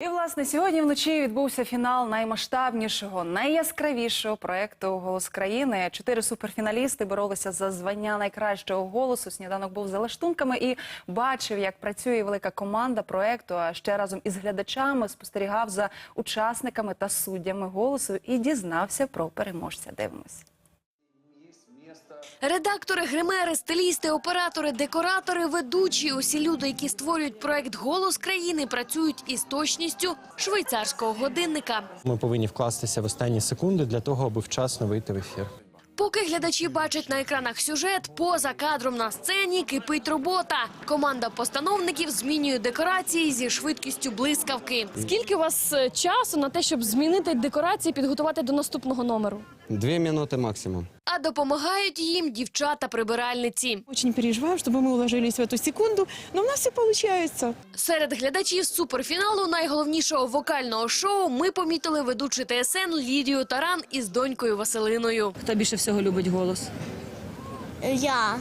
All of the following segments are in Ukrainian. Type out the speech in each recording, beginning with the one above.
І власне сьогодні вночі відбувся фінал наймасштабнішого, найяскравішого проекту Голос країни. Чотири суперфіналісти боролися за звання найкращого голосу. Сніданок був за лаштунками і бачив, як працює велика команда проекту. А ще разом із глядачами спостерігав за учасниками та суддями голосу і дізнався про переможця. Дивимось. Редактори, гримери, стилісти, оператори, декоратори, ведучі – усі люди, які створюють проект «Голос країни», працюють із точністю швейцарського годинника. Ми повинні вкластися в останні секунди для того, аби вчасно вийти в ефір. Поки глядачі бачать на екранах сюжет, поза кадром на сцені кипить робота. Команда постановників змінює декорації зі швидкістю блискавки. Скільки у вас е, часу на те, щоб змінити декорації, підготувати до наступного номеру? Две минуты максимум. А допомагають їм дівчата-прибиральниці. Очень переживаю, чтобы мы уложились в эту секунду, но у нас все получается. Серед глядачів суперфіналу найголовнішого вокального шоу ми помітили ведучий ТСН Лідію Таран із донькою Василиною. Хто більше всього любить голос? Я.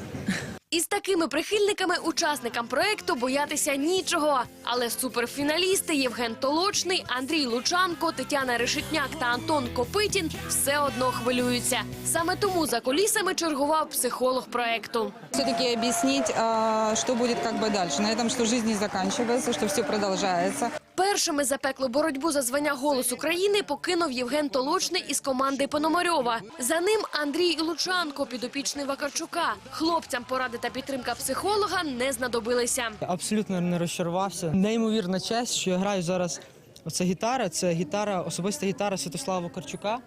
Із такими прихильниками учасникам проекту боятися нічого. Але суперфіналісти Євген Толочний, Андрій Лучанко, Тетяна Решетняк та Антон Копитін все одно хвилюються. Саме тому за колісами чергував психолог проекту. все-таки объяснить, а, что будет как бы дальше. На этом, что жизнь не заканчивается, что все продолжается. Першими запеклу боротьбу за звання «Голос України» покинув Євген Толочний із команди Пономарьова. За ним Андрій Лучанко, підопічний Вакарчука. Хлопцям поради та підтримка психолога не знадобилися. Абсолютно не розчарувався. Неймовірна честь, що я граю зараз. Оце гітара, це гітара, особиста гітара Святослава Вакарчука.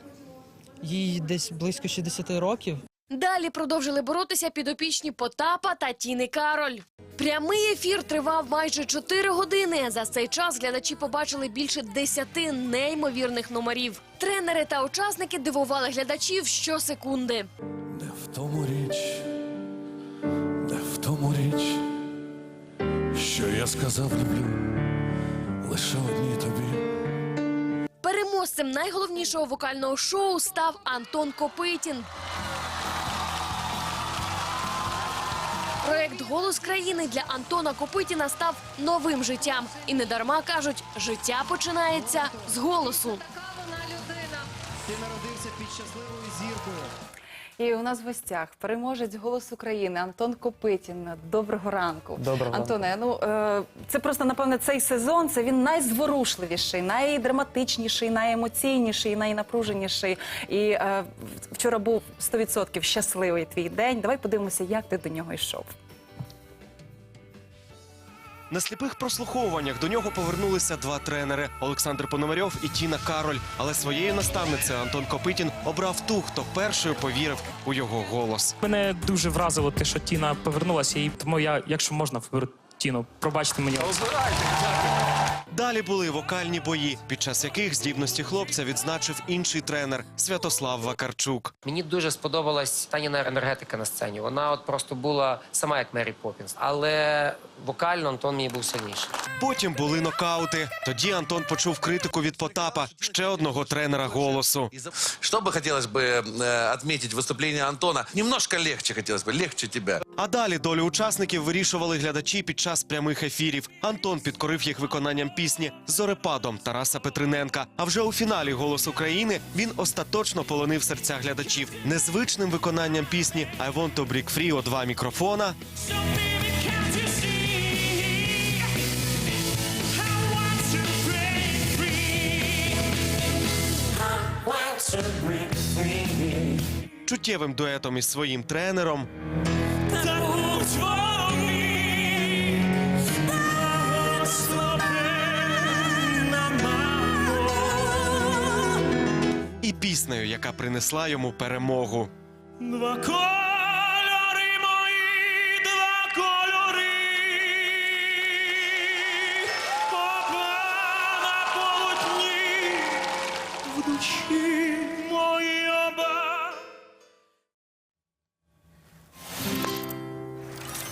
Їй десь близько 60 років. Далі продовжили боротися підопічні Потапа та Тіни Кароль. Прямий ефір тривав майже 4 години. За цей час глядачі побачили більше 10 неймовірних номерів. Тренери та учасники дивували глядачів щосекунди. Не в тому річ, не в тому річ, що я сказав люблю лише одній тобі. Переможцем найголовнішого вокального шоу став Антон Копитін. Проект Голос країни для Антона Копитіна став новим життям. І не дарма кажуть, життя починається з голосу. І у нас в гостях переможець голос України Антон Копитін. Доброго ранку. Доброго Антоне. Ну е, це просто напевне цей сезон. Це він найзворушливіший, найдраматичніший, найемоційніший, найнапруженіший. І е, вчора був 100% щасливий твій день. Давай подивимося, як ти до нього йшов. На сліпих прослуховуваннях до нього повернулися два тренери Олександр Пономарьов і Тіна Кароль. Але своєю наставницею Антон Копитін обрав ту, хто першою повірив у його голос. Мене дуже вразило те, що Тіна повернулася, і тому я, якщо можна, виберу Тіну. Пробачте мені. Далі були вокальні бої, під час яких здібності хлопця відзначив інший тренер Святослав Вакарчук. Мені дуже сподобалась Таніна енергетика на сцені. Вона от просто була сама як Мері Поппінс. Але вокально Антон мені був сильніший. Потім були нокаути. Тоді Антон почув критику від Потапа, ще одного тренера голосу. Что бы хотелось бы э, отметить выступление Антона? Немножко легче хотелось бы, легче тебя. А далі долю учасників вирішували глядачі під час прямих ефірів. Антон підкорив їх виконанням пісні зорепадом Тараса Петриненка. А вже у фіналі Голос України він остаточно полонив серця глядачів незвичним виконанням пісні «I want to break free» о два мікрофона. Чуттєвим дуетом із своїм тренером. Піснею, яка принесла йому перемогу. Два кольори мої, два кольори. на полотні, в душі мої оба.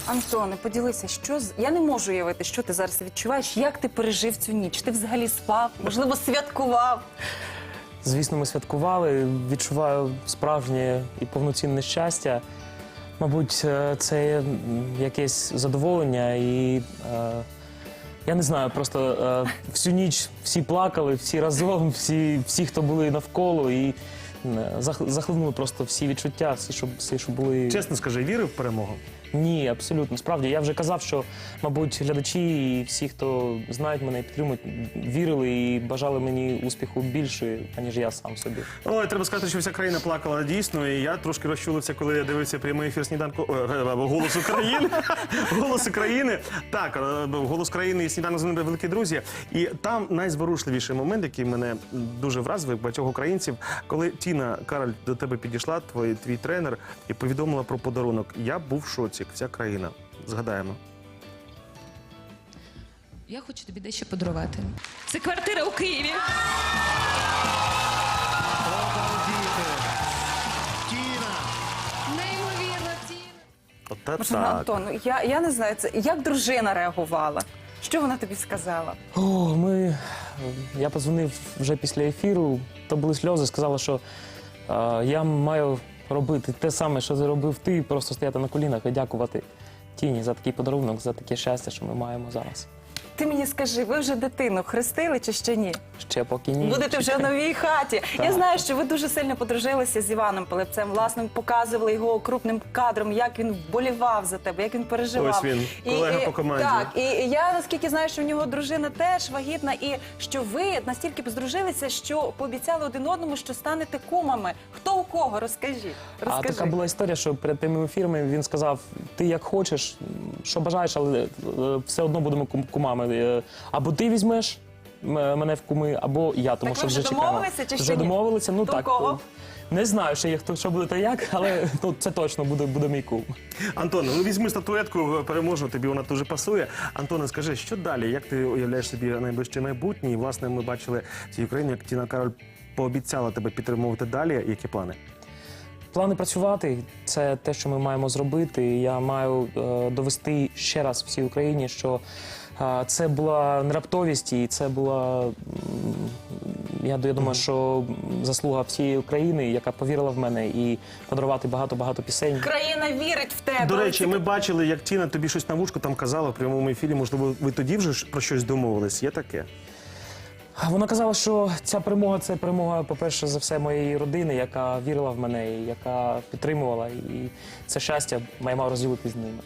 Антоне, поділися, що з я не можу уявити, що ти зараз відчуваєш, як ти пережив цю ніч. Ти взагалі спав, можливо, святкував. Звісно, ми святкували. Відчуваю справжнє і повноцінне щастя. Мабуть, е, це якесь задоволення і е, Я не знаю, просто е, всю ніч всі плакали, всі разом, всі, всі хто були навколо, і е, захлинули просто всі відчуття, всі, що, всі, що були. Чесно скажи, вірив в перемогу? Ні, абсолютно. Справді, я вже казав, що, мабуть, глядачі і всі, хто знають мене і підтримують, вірили і бажали мені успіху більше, аніж я сам собі. Ой, треба сказати, що вся країна плакала дійсно, і я трошки розчулився, коли я дивився прямий ефір сніданку е, е, голос України. голос України. Так, е, голос країни і сніданок з ними великі друзі. І там найзворушливіший момент, який мене дуже вразив багатьох українців, коли Тіна Кароль до тебе підійшла, твій, твій тренер, і повідомила про подарунок. Я був в шоці, вся країна. Згадаємо. Я хочу тобі дещо подарувати. Це квартира у Києві. Так. Антон, я, я не знаю, це як дружина реагувала? Що вона тобі сказала? О, ми. Я подзвонив вже після ефіру, то були сльози, сказала, що е, я маю робити те саме, що зробив ти, просто стояти на колінах і дякувати тіні за такий подарунок, за таке щастя, що ми маємо зараз. Ти мені скажи, ви вже дитину хрестили чи ще ні? Ще поки ні. Будете вже в новій хаті. Я знаю, що ви дуже сильно подружилися з Іваном Пилипцем. Власне, показували його крупним кадром, як він вболівав за тебе, як він переживав. Ось він, колега по команді. Так, і я наскільки знаю, що в нього дружина теж вагітна, і що ви настільки здружилися, що пообіцяли один одному, що станете кумами. Хто у кого? Розкажіть. А така була історія, що перед прямим ефірами він сказав: ти як хочеш, що бажаєш, але е, все одно будемо кум- кумами. Е, Або ти візьмеш м- мене в куми, або я, тому Так що ви вже вже чекаємо. домовилися чи ще Вже ні? домовилися. Ну Хто так. кого? Не знаю, ще є хто що буде та як, але ну, це точно буде, буде мій кум. Антоне, ну візьми статуетку переможу, тобі вона дуже пасує. Антоне, скажи, що далі? Як ти уявляєш собі найближче майбутнє? І власне ми бачили в цій Україні, як Тіна Кароль пообіцяла тебе підтримувати далі. Які плани? Плани працювати це те, що ми маємо зробити. Я маю е, довести ще раз всій Україні, що е, це була не раптовість, і це була я, я думаю, що заслуга всієї України, яка повірила в мене, і подарувати багато-багато пісень. Країна вірить в тебе. До речі, ми бачили, як Тіна тобі щось на вушку там казала в прямому ефірі. Можливо, ви тоді вже про щось домовились. Є таке? Вона казала, що ця перемога це перемога, по-перше, за все моєї родини, яка вірила в мене, і яка підтримувала. І це щастя я мав розділити з ними.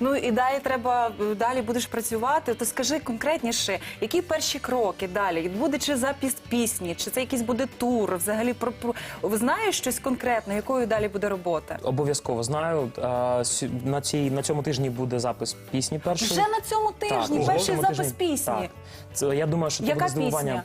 Ну і далі треба далі будеш працювати. То скажи конкретніше, які перші кроки далі? Буде чи запис пісні, чи це якийсь буде тур? Взагалі про, знаєш щось конкретне, якою далі буде робота? Обов'язково знаю. На цій на цьому тижні буде запис пісні першої. Вже на цьому тижні Так, перший запис тижні. пісні. Так. Це, я думаю, що це Яка буде здивування. пісня?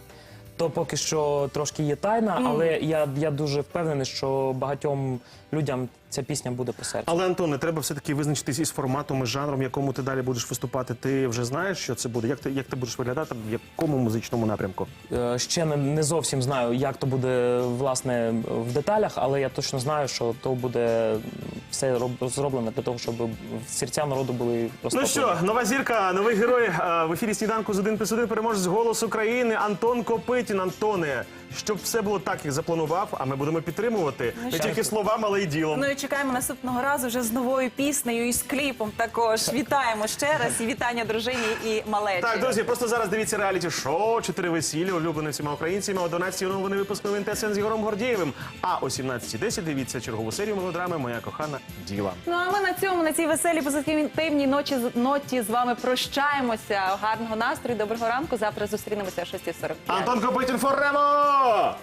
То поки що трошки є тайна, але я, я дуже впевнений, що багатьом людям ця пісня буде по серцю. Але Антоне, треба все-таки визначитись із форматом, із жанром, в якому ти далі будеш виступати. Ти вже знаєш, що це буде? Як ти як ти будеш виглядати? В якому музичному напрямку? Е, Ще не, не зовсім знаю, як то буде власне в деталях, але я точно знаю, що то буде все роб- зроблено для того, щоб серця народу були просто. Ну що, нова зірка, новий герой е, в ефірі сніданку з 1 плюс 1 переможець голос України Антон Копитін. Антоне, щоб все було так, як запланував, а ми будемо підтримувати не тільки словами, але й ділом. Ну і чекаємо наступного разу вже з новою піснею і з кліпом. Також вітаємо ще раз і вітання дружині і малечі. Так, друзі, просто зараз дивіться реаліті шоу «Чотири весілля, улюблене всіма українцями. О 12 оновлений випуск новин ТСН з Ігорем Гордієвим. А о 17.10 дивіться чергову серію мелодрами Моя кохана діва. Ну а ми на цьому на цій веселій позитивній ночі ноті з вами прощаємося. Гарного настрою, доброго ранку. Завтра зустрінемося о 6.45. Антон Копитін Форево!